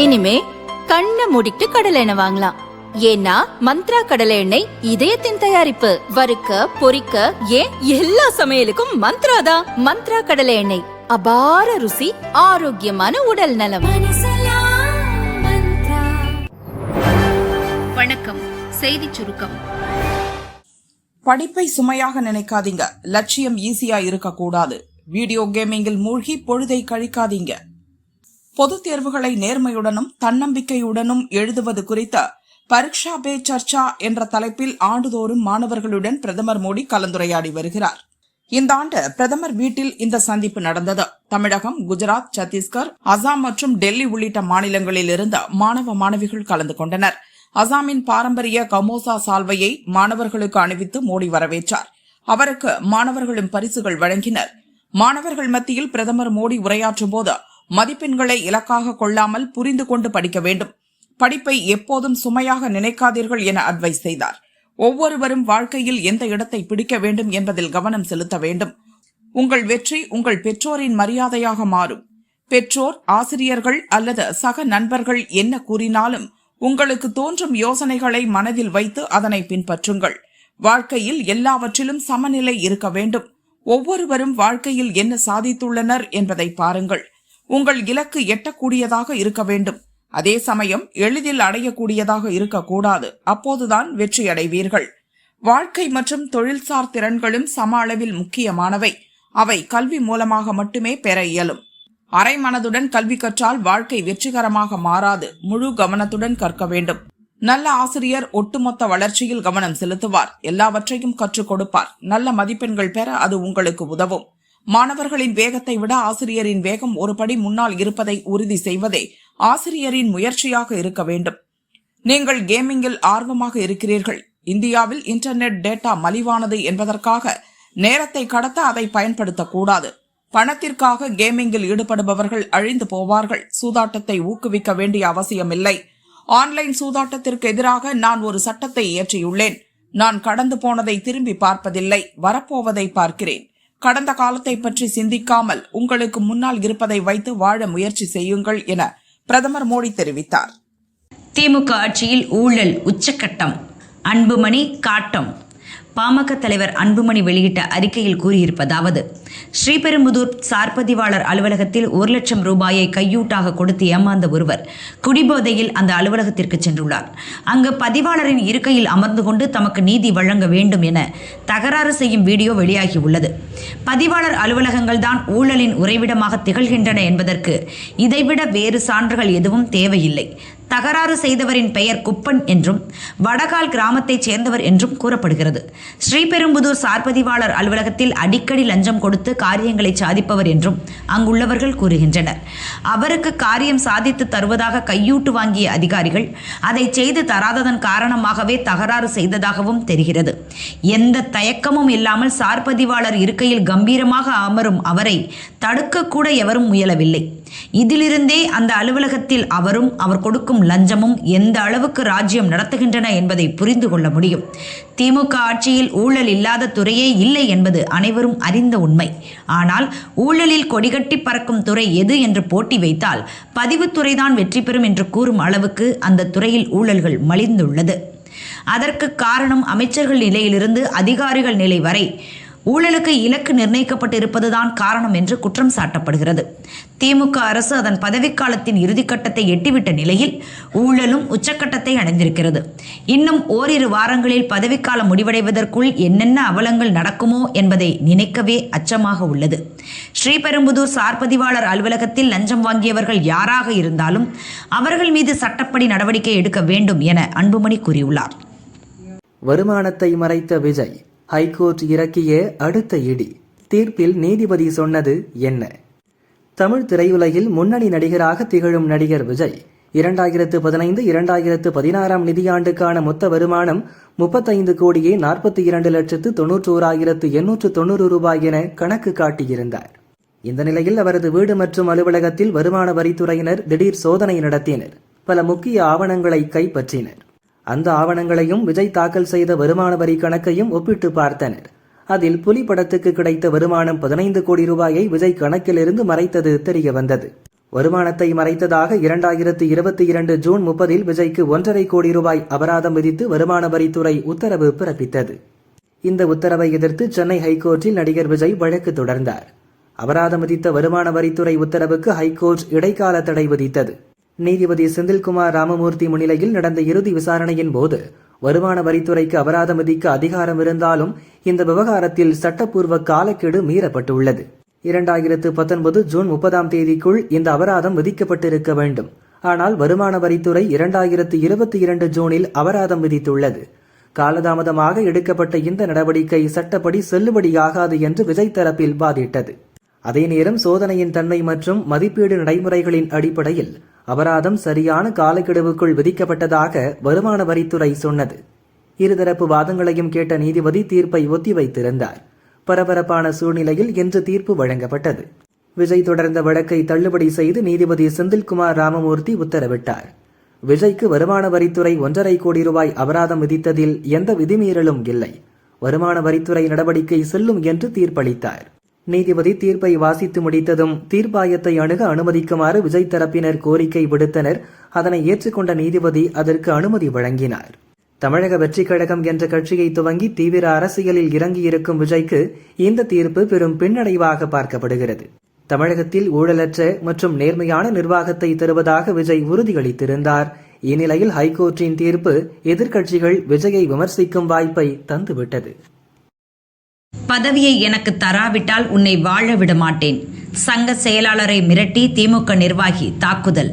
இனிமே கண்ணை மூடிட்டு கடலை எண்ணெய் வாங்கலாம். ஏன்னா மந்த்ரா கடலை எண்ணெய் இதயத்தின் தயாரிப்பு. வறுக்க பொரிக்க ஏன் எல்லா சமையலுக்கும் மந்த்ரா தான். மந்த்ரா கடலை எண்ணெய். அபார ருசி ஆரோக்கியமான உடல் நலம். வணக்கம். செய்தி சுருக்கம். படிப்பை சுமையாக நினைக்காதீங்க. லட்சியம் ஈஸியா இருக்கக்கூடாது. வீடியோ கேமிங்கில் மூழ்கி பொழுதை கழிக்காதீங்க. பொதுத் தேர்வுகளை நேர்மையுடனும் தன்னம்பிக்கையுடனும் எழுதுவது குறித்த பரீட்சா பே சர்ச்சா என்ற தலைப்பில் ஆண்டுதோறும் மாணவர்களுடன் பிரதமர் மோடி கலந்துரையாடி வருகிறார். இந்த ஆண்டு பிரதமர் வீட்டில் இந்த சந்திப்பு நடந்தது. தமிழகம் குஜராத் சத்தீஸ்கர் அசாம் மற்றும் டெல்லி உள்ளிட்ட மாநிலங்களில் இருந்த மாணவ மாணவிகள் கலந்து கொண்டனர். அசாமின் பாரம்பரிய கமோசா சால்வையை மாணவர்களுக்கு அணிவித்து மோடி வரவேற்றார். அவருக்கு மாணவர்களும் பரிசுகள் வழங்கினர். மாணவர்கள் மத்தியில் பிரதமர் மோடி உரையாற்றும் போது மதிப்பெண்களை இலக்காக கொள்ளாமல் புரிந்து கொண்டு படிக்க வேண்டும். படிப்பை எப்போதும் சுமையாக நினைக்காதீர்கள் என அட்வைஸ் செய்தார். ஒவ்வொருவரும் வாழ்க்கையில் எந்த இடத்தை பிடிக்க வேண்டும் என்பதில் கவனம் செலுத்த வேண்டும். உங்கள் வெற்றி உங்கள் பெற்றோரின் மரியாதையாக மாறும். பெற்றோர் ஆசிரியர்கள் அல்லது சக நண்பர்கள் என்ன கூறினாலும் உங்களுக்கு தோன்றும் யோசனைகளை மனதில் வைத்து அதனை பின்பற்றுங்கள். வாழ்க்கையில் எல்லாவற்றிலும் சமநிலை இருக்க வேண்டும். ஒவ்வொருவரும் வாழ்க்கையில் என்ன சாதித்துள்ளனர் என்பதை பாருங்கள். உங்கள் இலக்கு எட்டக்கூடியதாக இருக்க வேண்டும். அதே சமயம் எளிதில் அடையக்கூடியதாக இருக்கக்கூடாது. அப்போதுதான் வெற்றி அடைவீர்கள் வாழ்க்கை மற்றும் தொழில்சார் திறன்களும் சம அளவில் முக்கியமானவை. அவை கல்வி மூலமாக மட்டுமே பெற இயலும். அரை மனதுடன் கல்வி கற்றால் வாழ்க்கை வெற்றிகரமாக மாறாது. முழு கவனத்துடன் கற்க வேண்டும். நல்ல ஆசிரியர் ஒட்டுமொத்த வளர்ச்சியில் கவனம் செலுத்துவார். எல்லாவற்றையும் கற்றுக் கொடுப்பார். நல்ல மதிப்பெண்கள் பெற அது உங்களுக்கு உதவும். மாணவர்களின் வேகத்தை விட ஆசிரியரின் வேகம் ஒருபடி முன்னால் இருப்பதை உறுதி செய்வதே ஆசிரியரின் முயற்சியாக இருக்க வேண்டும். நீங்கள் கேமிங்கில் ஆர்வமாக இருக்கிறீர்கள். இந்தியாவில் இன்டர்நெட் டேட்டா மலிவானது என்பதற்காக நேரத்தை கடத்த அதை பயன்படுத்தக்கூடாது. பணத்திற்காக கேமிங்கில் ஈடுபடுபவர்கள் அழிந்து போவார்கள். சூதாட்டத்தை ஊக்குவிக்க வேண்டிய அவசியமில்லை. ஆன்லைன் சூதாட்டத்திற்கு எதிராக நான் ஒரு சட்டத்தை இயற்றியுள்ளேன். நான் கடந்து போனதை திரும்பி பார்ப்பதில்லை. வரப்போவதை பார்க்கிறேன். கடந்த காலத்தை பற்றி சிந்திக்காமல் உங்களுக்கு முன்னால் இருப்பதை வைத்து வாழ முயற்சி செய்யுங்கள் என பிரதமர் மோடி தெரிவித்தார். திமுக ஆட்சியில் ஊழல் உச்சக்கட்டம் அன்புமணி காட்டம். பாமக தலைவர் அன்புமணி வெளியிட்ட அறிக்கையில் கூறியிருப்பதாவது ஸ்ரீபெரும்புதூர் சார்பதிவாளர் அலுவலகத்தில் ஒரு லட்சம் ரூபாயை கையூட்டாக கொடுத்து ஏமாந்த ஒருவர் குடிபோதையில் அந்த அலுவலகத்திற்கு சென்றுள்ளார். அங்கு பதிவாளரின் இருக்கையில் அமர்ந்து கொண்டு தமக்கு நீதி வழங்க வேண்டும் என தகராறு செய்யும் வீடியோ வெளியாகியுள்ளது. பதிவாளர் அலுவலகங்கள் தான் ஊழலின் உறைவிடமாக திகழ்கின்றன என்பதற்கு இதைவிட வேறு சான்றுகள் எதுவும் தேவையில்லை. தகராறு செய்தவரின் பெயர் குப்பன் என்றும் வடகால் கிராமத்தைச் சேர்ந்தவர் என்றும் கூறப்படுகிறது. ஸ்ரீபெரும்புதூர் சார்பதிவாளர் அலுவலகத்தில் அடிக்கடி லஞ்சம் கொடுத்து காரியங்களை சாதிப்பவர் என்றும் அங்குள்ளவர்கள் கூறுகின்றனர். அவருக்கு காரியம் சாதித்து தருவதாக கையூட்டு வாங்கிய அதிகாரிகள் அதை செய்து தராததன் காரணமாகவே தகராறு செய்ததாகவும் தெரிகிறது. எந்த தயக்கமும் இல்லாமல் சார்பதிவாளர் இருக்கையில் கம்பீரமாக அமரும் அவரை தடுக்கக்கூட எவரும் முயலவில்லை. இதிலிருந்தே அந்த அலுவலகத்தில் அவரும் அவர் கொடுக்கும் லஞ்சமும் எந்த அளவுக்கு ராஜ்யம் நடத்துகின்றன என்பதை புரிந்து கொள்ள முடியும். திமுக ஆட்சியில் ஊழல் இல்லாத துறையே இல்லை என்பது அனைவரும் அறிந்த உண்மை. ஆனால் ஊழலில் கொடிகட்டி பறக்கும் துறை எது என்று போட்டி வைத்தால் பதிவுத்துறைதான் வெற்றி பெறும் என்று கூறும் அளவுக்கு அந்த துறையில் ஊழல்கள் மலிந்துள்ளது. அதற்கு காரணம் அமைச்சர்கள் நிலையிலிருந்து அதிகாரிகள் நிலை வரை ஊழலுக்கு இலக்கு நிர்ணயிக்கப்பட்டிருப்பதுதான் காரணம் என்று குற்றம் சாட்டப்படுகிறது. திமுக அரசு அதன் பதவிக்காலத்தின் இறுதிக்கட்டத்தை எட்டிவிட்ட நிலையில் ஊழலும் உச்சக்கட்டத்தை அடைந்திருக்கிறது. இன்னும் ஓரிரு வாரங்களில் பதவிக்காலம் முடிவடைவதற்குள் என்னென்ன அவலங்கள் நடக்குமோ என்பதை நினைக்கவே அச்சமாக உள்ளது. ஸ்ரீபெரும்புதூர் சார்பதிவாளர் அலுவலகத்தில் லஞ்சம் வாங்கியவர்கள் யாராக இருந்தாலும் அவர்கள் மீது சட்டப்படி நடவடிக்கை எடுக்க வேண்டும் என அன்புமணி கூறியுள்ளார். வருமானத்தை மறைத்த விஜய் ஹைகோர்ட் இறக்கிய அடுத்த இடி. தீர்ப்பில் நீதிபதி சொன்னது என்ன? தமிழ் திரையுலகில் முன்னணி நடிகராக திகழும் நடிகர் விஜய் இரண்டாயிரத்து பதினைந்து இரண்டாயிரத்து பதினாறாம் நிதியாண்டுக்கான மொத்த வருமானம் முப்பத்தைந்து கோடியே நாற்பத்தி இரண்டு லட்சத்து தொன்னூற்றோராயிரத்து எண்ணூற்று தொண்ணூறு ரூபாய் என கணக்கு காட்டியிருந்தார். இந்த நிலையில் அவரது வீடு மற்றும் அலுவலகத்தில் வருமான வரித்துறையினர் திடீர் சோதனை நடத்தினர். பல முக்கிய ஆவணங்களை கைப்பற்றினர். அந்த ஆவணங்களையும் விஜய் தாக்கல் செய்த வருமான வரி கணக்கையும் ஒப்பிட்டு பார்த்தனர். அதில் புலி படத்துக்கு கிடைத்த வருமானம் பதினைந்து கோடி ரூபாயை விஜய் கணக்கிலிருந்து மறைத்தது தெரிய வந்தது வருமானத்தை மறைத்ததாக இரண்டாயிரத்து இருபத்தி இரண்டு ஜூன் முப்பதில் விஜய்க்கு ஒன்றரை கோடி ரூபாய் அபராதம் விதித்து வருமான வரித்துறை உத்தரவு பிறப்பித்தது. இந்த உத்தரவை எதிர்த்து சென்னை ஹைகோர்ட்டில் நடிகர் விஜய் வழக்கு தொடர்ந்தார். அபராதம் விதித்த வருமான வரித்துறை உத்தரவுக்கு ஹைகோர்ட் இடைக்கால தடை விதித்தது. நீதிபதி செந்தில்குமார் ராமமூர்த்தி முன்னிலையில் நடந்த இறுதி விசாரணையின் போது வருமான வரித்துறைக்கு அபராதம் விதிக்க அதிகாரம் இருந்தாலும் இந்த விவகாரத்தில் சட்டப்பூர்வ காலக்கெடு மீறப்பட்டுள்ளது. இரண்டாயிரத்து பத்தொன்பது ஜூன் முப்பதாம் தேதிக்குள் இந்த அபராதம் விதிக்கப்பட்டிருக்க வேண்டும். ஆனால் வருமான வரித்துறை இரண்டாயிரத்து இருபத்தி இரண்டு ஜூனில் அபராதம் விதித்துள்ளது. காலதாமதமாக எடுக்கப்பட்ட இந்த நடவடிக்கை சட்டப்படி செல்லுபடியாகாது என்று விஜய் தரப்பில் வாதிட்டது. அதே நேரம் சோதனையின் தன்மை மற்றும் மதிப்பீடு நடைமுறைகளின் அடிப்படையில் அபராதம் சரியான காலக்கெடுவுக்குள் விதிக்கப்பட்டதாக வருமான வரித்துறை சொன்னது. இருதரப்பு வாதங்களையும் கேட்ட நீதிபதி தீர்ப்பை ஒத்திவைத்திருந்தார். பரபரப்பான சூழ்நிலையில் இன்று தீர்ப்பு வழங்கப்பட்டது. விஜய் தொடர்ந்த வழக்கை தள்ளுபடி செய்து நீதிபதி செந்தில்குமார் ராமமூர்த்தி உத்தரவிட்டார். விஜய்க்கு வருமான வரித்துறை ஒன்றரை கோடி ரூபாய் அபராதம் விதித்ததில் எந்த விதிமீறலும் இல்லை. வருமான வரித்துறை நடவடிக்கை செல்லும் என்று தீர்ப்பளித்தார். நீதிபதி தீர்ப்பை வாசித்து முடித்ததும் தீர்ப்பாயத்தை அணுக அனுமதிக்குமாறு விஜய் தரப்பினர் கோரிக்கை விடுத்தனர். அதனை ஏற்றுக்கொண்ட நீதிபதி அதற்கு அனுமதி வழங்கினார். தமிழக வெற்றிக் கழகம் என்ற கட்சியை துவங்கி தீவிர அரசியலில் இறங்கியிருக்கும் விஜய்க்கு இந்த தீர்ப்பு பெரும் பின்னடைவாக பார்க்கப்படுகிறது. தமிழகத்தில் ஊழலற்ற மற்றும் நேர்மையான நிர்வாகத்தை தருவதாக விஜய் உறுதியளித்திருந்தார். இந்நிலையில் ஹைகோர்ட்டின் தீர்ப்பு எதிர்க்கட்சிகள் விஜயை விமர்சிக்கும் வாய்ப்பை தந்துவிட்டது. பதவியை எனக்கு தராவிட்டால் உன்னை வாழ விட மாட்டேன் சங்க செயலாளரை மிரட்டி திமுக நிர்வாகி தாக்குதல்.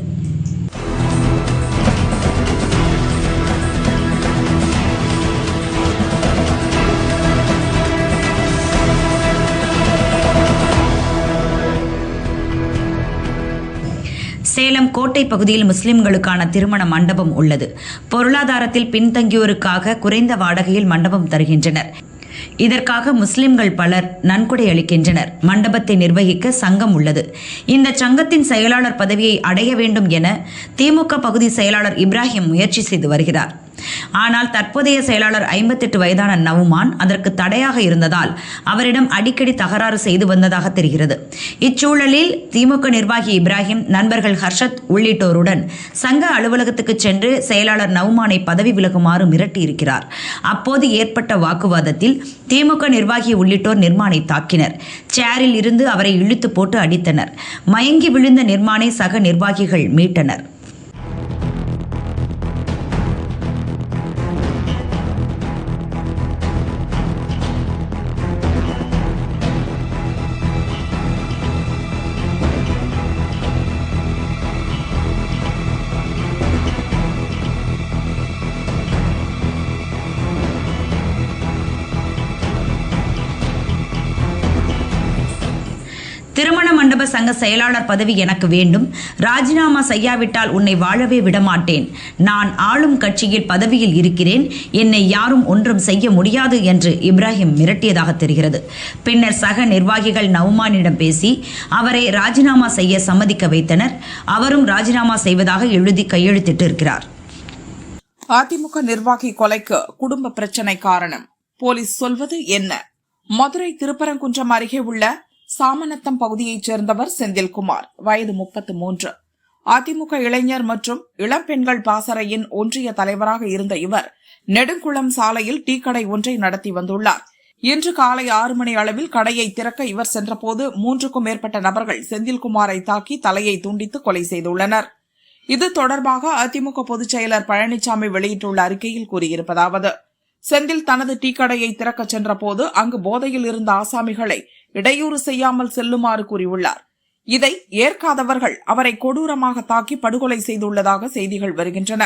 சேலம் கோட்டை பகுதியில் முஸ்லிம்களுக்கான திருமண மண்டபம் உள்ளது. பொருளாதாரத்தில் பின்தங்கியோருக்காக குறைந்த வாடகையில் மண்டபம் தருகின்றனர். இதற்காக முஸ்லிம்கள் பலர் நன்கொடை அளிக்கின்றனர். மண்டபத்தை நிர்வகிக்க சங்கம் உள்ளது. இந்த சங்கத்தின் செயலாளர் பதவியை அடைய வேண்டும் என திமுக பகுதி செயலாளர் இப்ராஹிம் முயற்சி செய்து வருகிறார். ஆனால் தற்போதைய செயலாளர் ஐம்பத்தெட்டு வயதான நவுமான் அதற்கு தடையாக இருந்ததால் அவரிடம் அடிக்கடி தகராறு செய்து வந்ததாக தெரிகிறது. இச்சூழலில் திமுக நிர்வாகி இப்ராஹிம் நண்பர்கள் ஹர்ஷத் உள்ளிட்டோருடன் சங்க அலுவலகத்துக்கு சென்று செயலாளர் நவுமானை பதவி விலகுமாறு மிரட்டியிருக்கிறார். அப்போது ஏற்பட்ட வாக்குவாதத்தில் திமுக நிர்வாகி உள்ளிட்டோர் நிர்மானை தாக்கினர். சேரில் இருந்து அவரை இழுத்து போட்டு அடித்தனர். மயங்கி விழுந்த நிர்மானை சக நிர்வாகிகள் மீட்டனர். திருமண மண்டப சங்க செயலாளர் பதவி எனக்கு வேண்டும். ராஜினாமா செய்யாவிட்டால் உன்னை வாழவே விடமாட்டேன். நான் ஆளும் கட்சியில் பதவியில் இருக்கிறேன். என்னை யாரும் ஒன்றும் செய்ய முடியாது என்று இப்ராஹிம் மிரட்டியதாக தெரிகிறது. பின்னர் சக நிர்வாகிகள் நவுமானிடம் பேசி அவரை ராஜினாமா செய்ய சம்மதிக்க வைத்தனர். அவரும் ராஜினாமா செய்வதாக எழுதி கையெழுத்திட்டு இருக்கிறார். அதிமுக நிர்வாகி கொலைக்கு குடும்ப பிரச்சனை காரணம். போலீஸ் சொல்வது என்ன? மதுரை திருப்பரங்குன்றம் அருகே உள்ள சாமநத்தம் பகுதியைச் சேர்ந்தவர் செந்தில்குமார். வயது முப்பத்து மூன்று. அதிமுக இளைஞர் மற்றும் இளம்பெண்கள் பாசறையின் ஒன்றிய தலைவராக இருந்த இவர் நெடுங்குளம் சாலையில் டீ கடை ஒன்றை நடத்தி வந்துள்ளார். இன்று காலை ஆறு மணி அளவில் கடையை திறக்க இவர் சென்றபோது மூன்றுக்கும் மேற்பட்ட நபர்கள் செந்தில்குமாரை தாக்கி தலையை துண்டித்து கொலை செய்துள்ளனர். இது தொடர்பாக அதிமுக பொதுச் செயலர் பழனிசாமி வெளியிட்டுள்ள அறிக்கையில் கூறியிருப்பதாவது செந்தில் தனது டீ கடையை திறக்கச் சென்றபோது அங்கு போதையில் இருந்த ஆசாமிகளை இடையூறு செய்யாமல் செல்லுமாறு கூறியுள்ளார். இதை ஏற்காதவர்கள் அவரை கொடூரமாக தாக்கி படுகொலை செய்துள்ளதாக செய்திகள் வருகின்றன.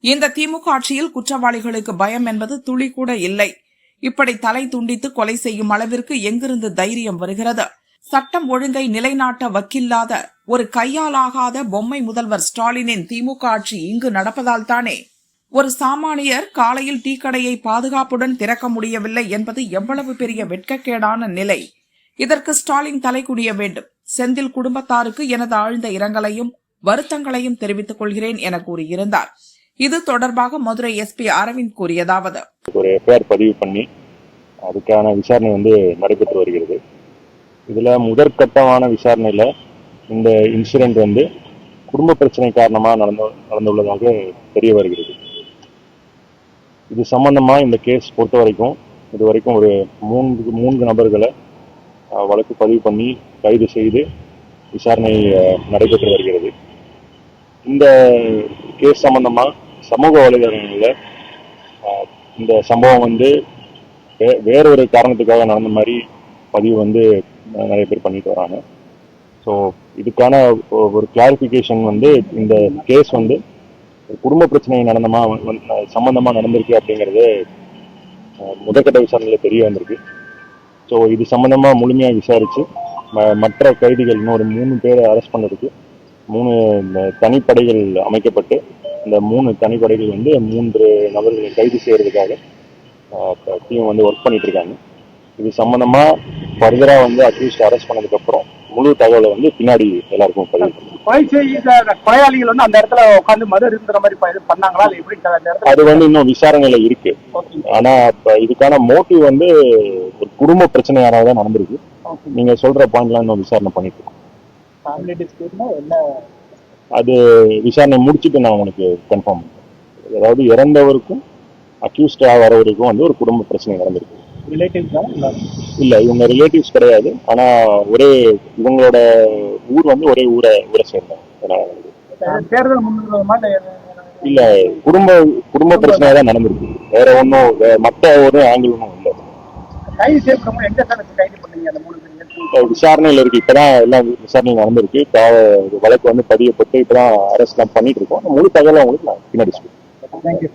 இந்த திமுக ஆட்சியில் குற்றவாளிகளுக்கு பயம் என்பது துளி கூட இல்லை. இப்படி தலை துண்டித்து கொலை செய்யும் அளவிற்கு எங்கிருந்து தைரியம் வருகிறது? சட்டம் ஒழுங்கை நிலைநாட்ட வக்கில்லாத ஒரு கையாலாகாத பொம்மை முதல்வர் ஸ்டாலினின் திமுக ஆட்சி இங்கு நடப்பதால் தானே? ஒரு சாமானியர் காலையில் டீக்கடையை பாதுகாப்புடன் திறக்க முடியவில்லை என்பது எவ்வளவு பெரிய வெட்கக்கேடான நிலை? இதற்கு ஸ்டாலின் தலைக்குடிய வேண்டும். செந்தில் குடும்பத்தாருக்கு எனது ஆழ்ந்த இரங்கலையும் வருத்தங்களையும் தெரிவித்துக் கொள்கிறேன் என கூறியிருந்தார். இது தொடர்பாக மதுரை எஸ்பி அரவிந்த் கூறியதாவது. ஒரு எஃப்ஐஆர் பதிவு பண்ணி அதுக்கான விசாரணை வந்து நடைபெற்று வருகிறது. இதுல முதற்கட்டமான விசாரணையில இந்த இன்சிடென்ட் வந்து குடும்ப பிரச்சனை காரணமாக நடந்து நடந்துள்ளதாக தெரிய வருகிறது. இது சம்பந்தமா இந்த கேஸ் பொறுத்த வரைக்கும் இது வரைக்கும் ஒரு மூன்று மூன்று நபர்களை வழக்கு பதிவு பண்ணி கைது செய்து விசாரணை நடைபெற்று வருகிறது. இந்த கேஸ் சம்பந்தமாக சமூக வலைதளங்களில் இந்த சம்பவம் வந்து வே- வேறொரு காரணத்துக்காக நடந்த மாதிரி பதிவு வந்து நிறைய பேர் பண்ணிட்டு வராங்க. ஸோ இதுக்கான ஒ- ஒரு கிளாரிஃபிகேஷன் வந்து இந்த கேஸ் வந்து குடும்ப பிரச்சனை நடந்தமா வந்து- நடந்திருக்கு அப்படிங்கிறது முதற்கட்ட விசாரணையில் தெரிய வந்திருக்கு. ஸோ இது சம்மந்தமாக முழுமையாக விசாரித்து ம- மற்ற கைதிகள் இன்னொரு மூணு பேரை அரெஸ்ட் பண்ணதுக்கு மூணு தனிப்படைகள் அமைக்கப்பட்டு இந்த மூணு தனிப்படைகள் வந்து மூன்று நபர்களை கைது செய்கிறதுக்காக டீம் வந்து ஒர்க் பண்ணிட்டு இருக்காங்க. இது சம்மந்தமாக ஃபர்தராக வந்து அட்லீஸ்ட் அரெஸ்ட் பண்ணதுக்கப்புறம் முழு தகவலை வந்து பின்னாடி எல்லாருக்கும் பதிவு கொலையாளிகள் வந்து அந்த இடத்துல உட்காந்து மது இருந்துற மாதிரி பண்ணாங்களா? எப்படி அது வந்து இன்னும் விசாரணையில இருக்கு. ஆனா இப்ப இதுக்கான மோட்டிவ் வந்து ஒரு குடும்ப பிரச்சனையால தான் நடந்திருக்கு. நீங்க சொல்ற பாயிண்ட்லாம் இன்னும் விசாரணை பண்ணிட்டு அது விசாரணை முடிச்சுட்டு நான் உங்களுக்கு கன்ஃபார்ம் பண்றேன். அதாவது இறந்தவருக்கும் அக்யூஸ்டா வரவருக்கும் வந்து ஒரு குடும்ப பிரச்சனை நடந்திருக்கு. ரிலேட்டிவ்ஸ் தான் இல்லை இவங்க ரிலேட்டிவ்ஸ் கிடையாது. ஆனா ஒரே இவங்களோட ஊர் வந்து ஒரே ஊரை ஊரை முன்னுரிமா இல்ல குடும்ப குடும்ப பிரச்சனையா தான் நடந்திருக்கு. வேற ஒன்றும் மற்ற ஒரு ஆங்கிள் ஒன்றும் இல்லை. விசாரணையில இருக்கு. இப்பதான் எல்லாம் விசாரணை நடந்திருக்கு. வழக்கு வந்து பதியப்பட்டு இப்பதான் அரெஸ்ட் எல்லாம் பண்ணிட்டு இருக்கோம். முழு தகவலை உங்களுக்கு நான் பின்னாடி தேங்க்யூ